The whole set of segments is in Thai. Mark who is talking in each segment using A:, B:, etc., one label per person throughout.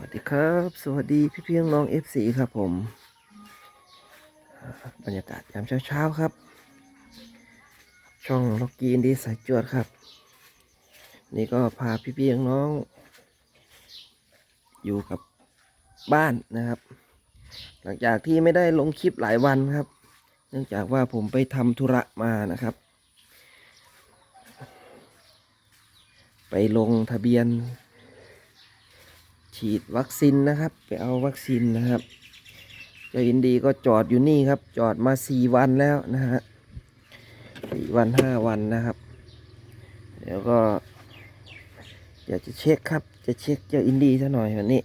A: วัสดีครับ สวัสดีพี่เพี่น้องเอฟซีครับผม บรรยากาศยามเช้าๆครับ ช่องล็อกกีนดีสายจวดครับ นี่ก็พาพี่เพี่น้อง อยู่กับบ้านนะครับ หลังจากที่ไม่ได้ลงคลิปหลายวันครับ เนื่องจากว่าผมไปทำธุระมานะครับ ไปลงทะเบียน ฉีดวัคซีนนะครับ ไปเอาวัคซีนนะครับเจ้าอินดีก็จอดอยู่นี่ครับ จอดมาสี่วันแล้วนะฮะสี่วันห้าวันนะครับ เดี๋ยวก็อยากจะเช็คครับ จะเช็คเจ้าอินดีซะหน่อยวันนี้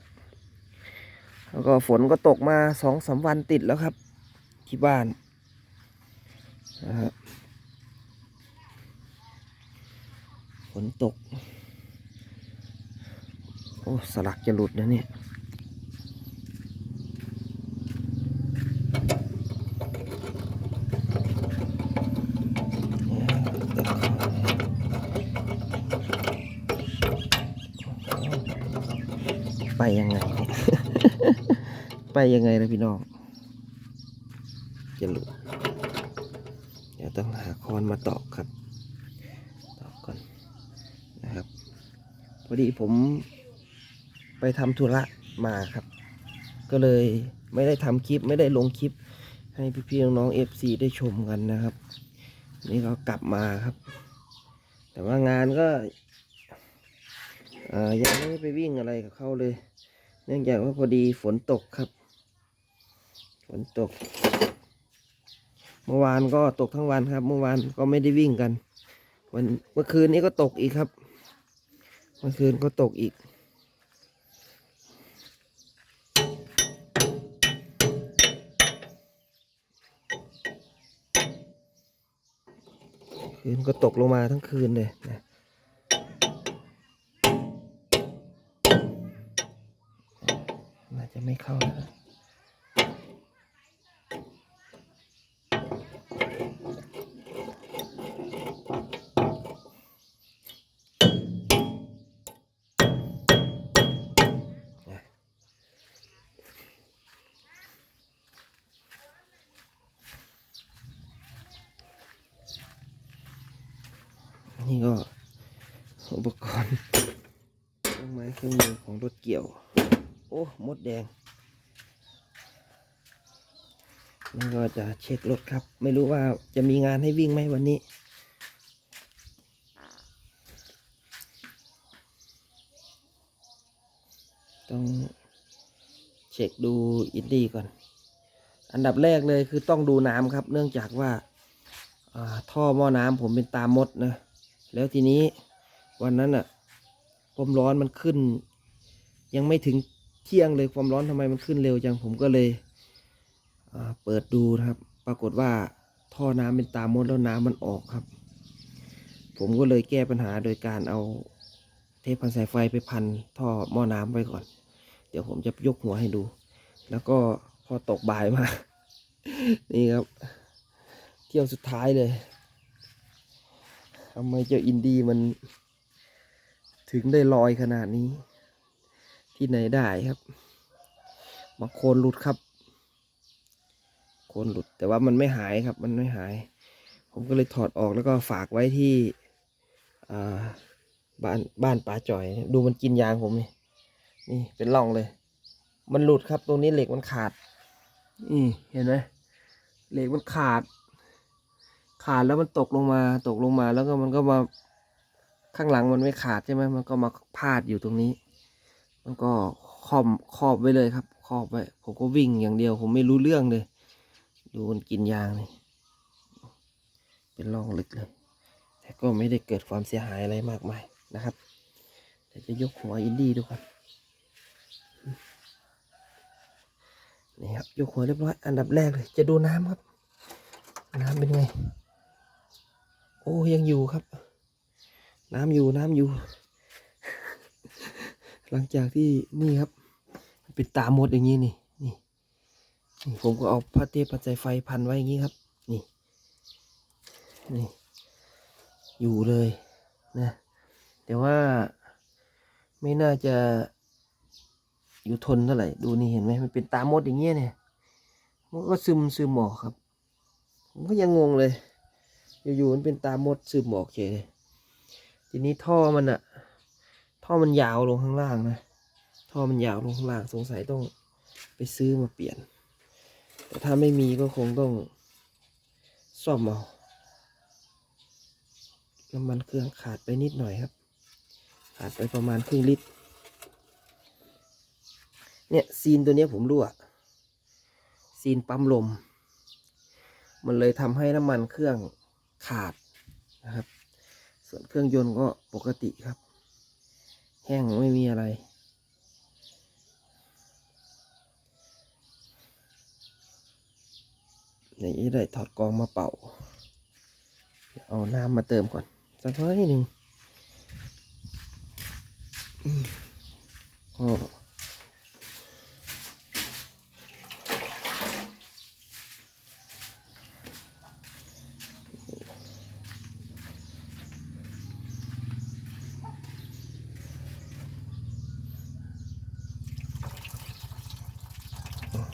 A: แล้วก็ฝนก็ตกมาสองสามวันติดแล้วครับ ที่บ้านนะฮะฝนตก โอ้สลักจะหลุดนะเนี่ยไปยังไงเนี่ยไปยังไงนะพี่น้องจะหลุดเดี๋ยวต้องหาคอนมาตอกครับ ตอกก่อนนะครับ พอดีผม ไปทำธุระมาครับ ก็เลยไม่ได้ทำคลิปไม่ได้ลงคลิป ให้พี่ๆน้องๆเอฟซีได้ชมกันนะครับ นี่ก็กลับมาครับ แต่ว่างานก็อ่อยังไม่ได้ไปวิ่งอะไรกับเขาเลย เนื่องจากว่าพอดีฝนตกครับ ฝนตก เมื่อวานก็ตกทั้งวันครับ เมื่อวานก็ไม่ได้วิ่งกัน วันเมื่อคืนนี้ก็ตกอีกครับ เมื่อคืนก็ตกอีก คืนก็ตกลงมาทั้งคืนเลยนะน่าจะไม่เข้านะ นี่ก็อุปกรณ์เครื่องไม้เครื่องมือของรถเกี่ยว โอ้มดแดงนี่ก็จะเช็ครถครับ ไม่รู้ว่าจะมีงานให้วิ่งไหมวันนี้ต้องเช็คดูอินดี้ก่อน อันดับแรกเลยคือต้องดูน้ำครับ เนื่องจากว่าาท่อหม้อน้ำผมเป็นตามมดนะ แล้วทีนี้วันนั้นอะความร้อนมันขึ้น ยังไม่ถึงเที่ยงเลยความร้อนทำไมมันขึ้นเร็วจังผมก็เลยเปิดดูนะครับ ปรากฏว่าท่อน้ำเป็นตามมดแล้วน้ำมันออกครับ ผมก็เลยแก้ปัญหาโดยการเอาเทปพันสายไฟไปพันท่อหม้อน้ำไว้ก่อน เดี๋ยวผมจะยกหัวให้ดู แล้วก็พอตกบ่ายมา นี่ครับ เที่ยวสุดท้ายเลยำไมเจ้าอินดี้มัน ถึงได้ลอยขนาดนี้ ที่ไหนได้ครับบางโคนหลุดครับ โคนหลุดแต่ว่ามันไม่หายครับ มันไม่หาย ผมก็เลยถอดออกแล้วก็ฝากไว้ที่บ้านบ้านป้าจ่อย ดูมันกินยางผมนี่นี่เป็นร่องเลย มันหลุดครับ ตรงนี้เหล็กมันขาด นี่เห็นไหมเหล็กมันขาด ขาดแล้วมันตกลงมาตกลงมาแล้วก็มันก็มาข้างหลังมันไม่ขาดใช่ไหมมันก็มาพาดอยู่ตรงนี้ มันก็ครอบครอบไว้เลยครับครอบไว้ผมก็วิ่งอย่างเดียว ผมไม่รู้เรื่องเลย ดูมันกินยางนี่เป็นร่องลึกเลย แต่ก็ไม่ได้เกิดความเสียหายอะไรมากมายนะครับเดี๋ยวจะยกหัวอินดี้ดูก่อนนี่ครับยกหัวเรียบร้อยอันดับแรกเลย จะดูน้ำครับ น้ำเป็นไง อ้ยังอยู่ครับ น้ำอยู่น้ำอยู่ หลังจากที่นี่ครับเป็นตามมดอย่างนี้นี่นี่นี่ผมก็เอาผ้าเทปผ้าใจไฟพันไว้อย่างนี้ครับ นี่นี่อยู่เลยนะแต่ว่าไม่น่าจะอยู่ทนเท่าไหร่ดูนี่เห็นไหมมันเป็นตามดอย่างเงี้ยเนี่ยมันก็ซึมซึมออกครับ ผมก็ยังงงเลย อยู่ๆมันเป็นตามดซึมออกเฉยเลยทีนี้ท่อมันอะท่อมันยาวลงข้างล่างนะ ท่อมันยาวลงข้างล่างสงสัยต้องไปซื้อมาเปลี่ยน แต่ถ้าไม่มีก็คงต้องซ่อมเอาน้ำมันเครื่องขาดไปนิดหน่อยครับ ขาดไปประมาณครึ่งลิตร เนี่ยซีนตัวนี้ผมรั่ว ซีนปั๊มลม มันเลยทำให้น้ำมันเครื่อง ขาดนะครับ ส่วนเครื่องยนต์ก็ปกติครับ แห้งไม่มีอะไร อย่างนี้ได้ถอดกองมาเป่า เอาน้ำมาเติมก่อน สักน้อยหนึ่งอืมก็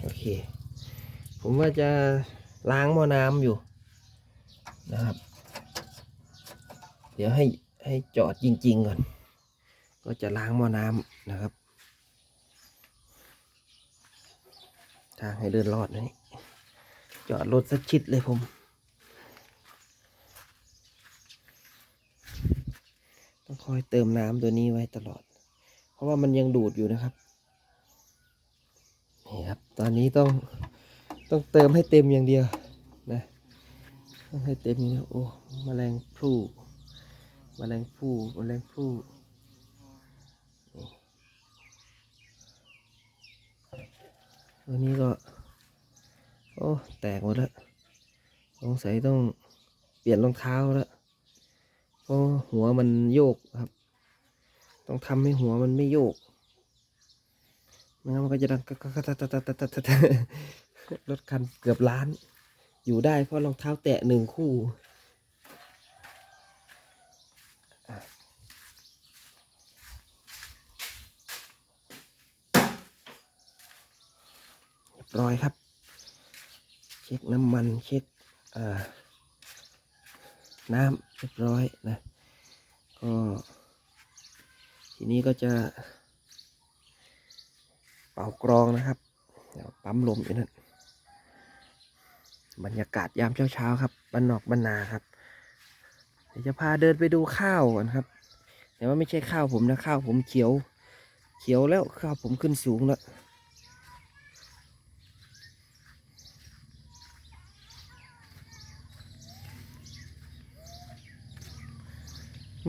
A: โอเค ผมว่าจะล้างหม้อน้ำอยู่นะครับ เดี๋ยวให้ให้จอดจริง ๆ ก่อน ก็จะล้างหม้อน้ำนะครับ ทางให้เดินรอดนะนี่จอดรถสักชิดเลยผม ต้องคอยเติมน้ำตัวนี้ไว้ตลอด เพราะว่ามันยังดูดอยู่นะครับ นี่ครับ ตอนนี้ต้อง ต้องเติมให้เต็มอย่างเดียวนะต้องให้เต็มอย่างเดียวโอ้มแมลงพลูแมลงผู้ แมลงผู้ตัวนี้ก็ โอ้ แตกหมดแล้วสงสัยต้องเปลี่ยนรองเท้าแล้วเพราะหัวมันโยกครับ ต้องทำให้หัวมันไม่โยกไม่งั้นมันก็จะดังกะกะกะตะตะตะตะตะตะตะ รถคันเกือบล้าน อยู่ได้เพราะรองเท้าแตะหนึ่งคู่เรียบร้อยครับ เช็คน้ำมันเช็คน้ำเรียบร้อยนะ ก็ทีนี้ก็จะ เป่ากรองนะครับ เดี๋ยวปั๊มลมอยู่นั่น บรรยากาศยามเช้าๆครับบ้านนอกบ้านนาครับเดี๋ยวจะพาเดินไปดูข้าวกันครับ แต่ว่าไม่ใช่ข้าวผมนะข้าวผมเขียว เขียวแล้วข้าวผมขึ้นสูงแล้ว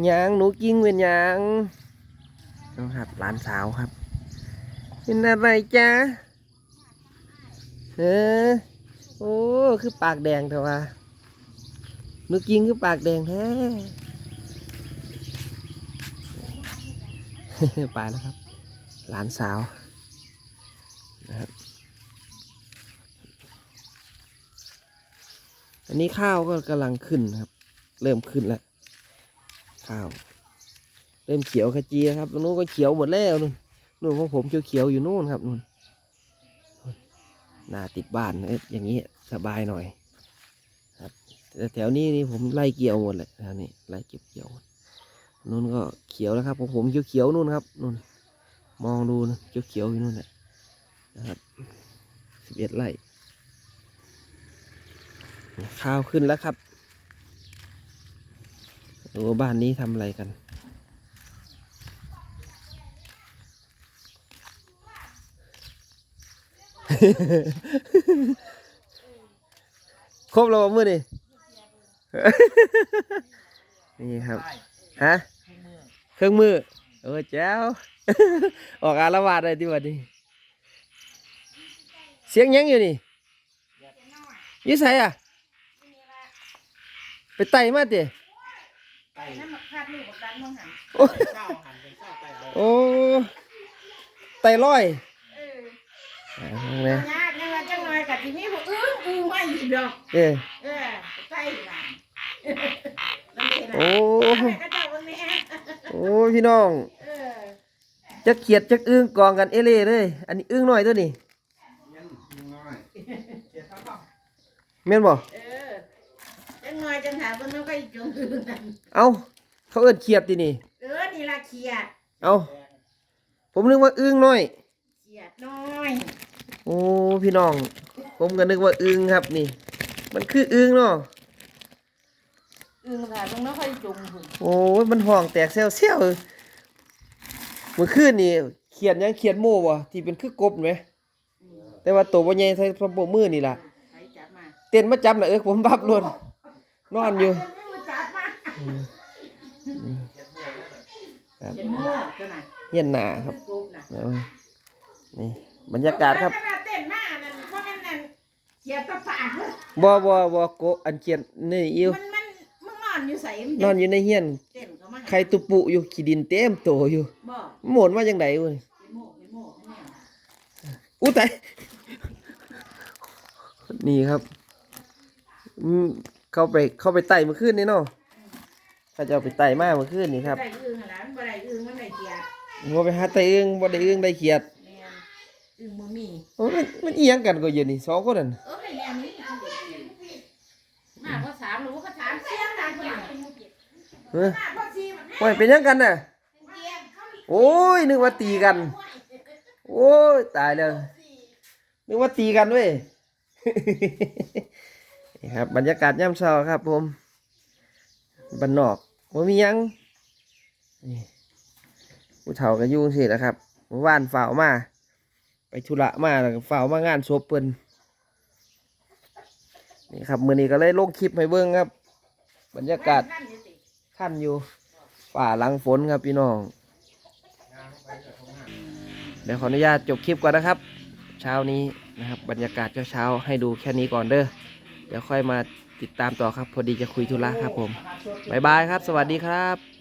A: หยังหนูกิ้งเป็นหยังต้องครับหลานสาวครับ เป็นอะไรจ๊ะเออ โอ้ คือปากแดงเถอะวะหนูกิ้งคือปากแดงแท้ไปแล้วครับ หลานสาวนะครับอันนี้ข้าวก็กำลังขึ้นครับ เริ่มขึ้นแล้ว ข้าว เริ่มเขียวขจีครับตรงนู้นก็เขียวหมดแล้วนู่นนู่นของผมเขียวๆอยู่นู่นครับนู่น หน้าติดบ้านเอ้ยอย่างนี้สบายหน่อยครับแต่แถวนี้นี่ผมไล่เกี่ยวหมดเลยแถวนี้ไล่เก็บเกี่ยวนู่นก็เขียวแล้วครับของผมเขียวๆนู่นครับนู่นมองดูนะเขียวๆอยู่นู่นแหละนะครับสิบเอ็ดไร่ข้าวขึ้นแล้วครับดูว่าบ้านนี้ทำอะไรกัน ครบแล้วบ่มือนี่นี่ครับฮะเครื่องมือเออแจ้วออกอารวาสเลยที่วันนี้เสียงหยังอยู่นี่อยี่ใส่อะไปไต่มาติ
B: ไก่น้ำมันคาดลูกกับดันมังหัน
A: โอ้
B: ข้าวหันเป็นข้าวไก่เอา
A: โอ้ไต่ร้อย
B: เออ
A: อ่านั่น แหละ
B: ยากนะว่าจังเลยกับที่นี่ผมอื้ออื้อไม่หยิบดอก
A: เอ้ย
B: เออไก่หลานนั่นเองนะ
A: โอ้
B: อะไรก็เจ้าวันนี้
A: โอ้พี่น้อง
B: เออ
A: จักเขียดจักอึ้งกองกันเอเล่เลย อันนี้อึ้งหน่อยตัวนี้แม่นบ่
B: เออจังหน่อยจังหาเพิ่นบ่ค่อยจงอึ้งนั่น
A: เอ้าเขาเอิ้นเขียดตินี่
B: เออนี่ล่ะเขียด
A: เอ้าผมนึกว่าอึ้งน้อย
B: เขียดน้อย
A: โอ้ พี่น้อง ผมก็นึกว่าอึ้งครับนี่ มันคืออึ้งเนาะ
B: อึ้งค่ะเพิ่นบ่ค่อยจงพุ่น
A: โอ้ยมันห้องแตกเซลเซลเมื่อคืนนี่เขียนหยังเขียนโม่บ่ที่เป็นคือกบไหมแต่ว่าตัวบ่ใหญ่เท่าพระโบมือนี่ล่ะ
B: ใครจับมา
A: เต้นมาจับน่ะเอ้ยผมบับลนนอนอยู่
B: เพิ่นบ่จับมา
A: ครับ
B: เป็นหม้อจังน่ะ
A: เฮียนหนาครับ
B: กบน่ะ
A: เอานี่บรรยากาศครับ
B: บ่
A: บ่บ่โกะอันเขียนนี่อยู่
B: มันมันมึงนอนอยู่ไสมัน
A: นอนอยู่ในเฮียน
B: เต้นเข้ามา
A: ไข่ตุปุอยู่ขี้ดินเต็มโตอยู่
B: บ่
A: หมนมาจังไดเว้ย
B: เป็นหม้อเป็นหม้อแม่
A: อู้ตายนี่ครับอืมเข้าไปเข้าไปไต่เมื่อคืนนี่เนาะเขาจะเอาไปไต่มาเมื่อคืนนี่ครับ
B: ได้อึ้งหั่นล่ะมันบ่ได้อึ้งมันได้เขียด
A: บ่ไปหาไต่อึ้งบ่ได้อึ้งได้เขียด
B: แม่นอึ้งบ่มี
A: โอ้ยมันมันอีหยังกันก็อยู่นี่สองคนนั่น
B: เออไอ้แนวนี้มาเพราะสามหรือว่าเขาถามเสียงดังกว่า
A: เฮ้ยโอ้ยเป็นยังกันน่ะโอ้ยนึกว่าตีกัน โอ้ยตายแล้วนึกว่าตีกันเว้ยครับบรรยากาศย่ำเช้าครับ ผมบ้านนอกว่ามียังนี่ผู้เฒ่าก็อยุ่งสิแล้วครับว่านฝ่าวมา ไปธุระมาแล้วฝ่าวมางานศพเพิ่นนี่ครับ มือนี้ก็เลยลงคลิปให้เบิ่งครับ บรรยากาศ
B: ขั้นอยู่สิ
A: ท่านอยู่ป่าหลังฝนครับพี่น้อง เดี๋ยวขออนุญาตจบคลิปก่อนนะครับ เช้านี้นะครับ บรรยากาศเช้าๆให้ดูแค่นี้ก่อนเด้อเดี๋ยวค่อยมาติดตามต่อครับ พอดีจะคุยธุระครับผมบ๊ายบายครับ สวัสดีครับ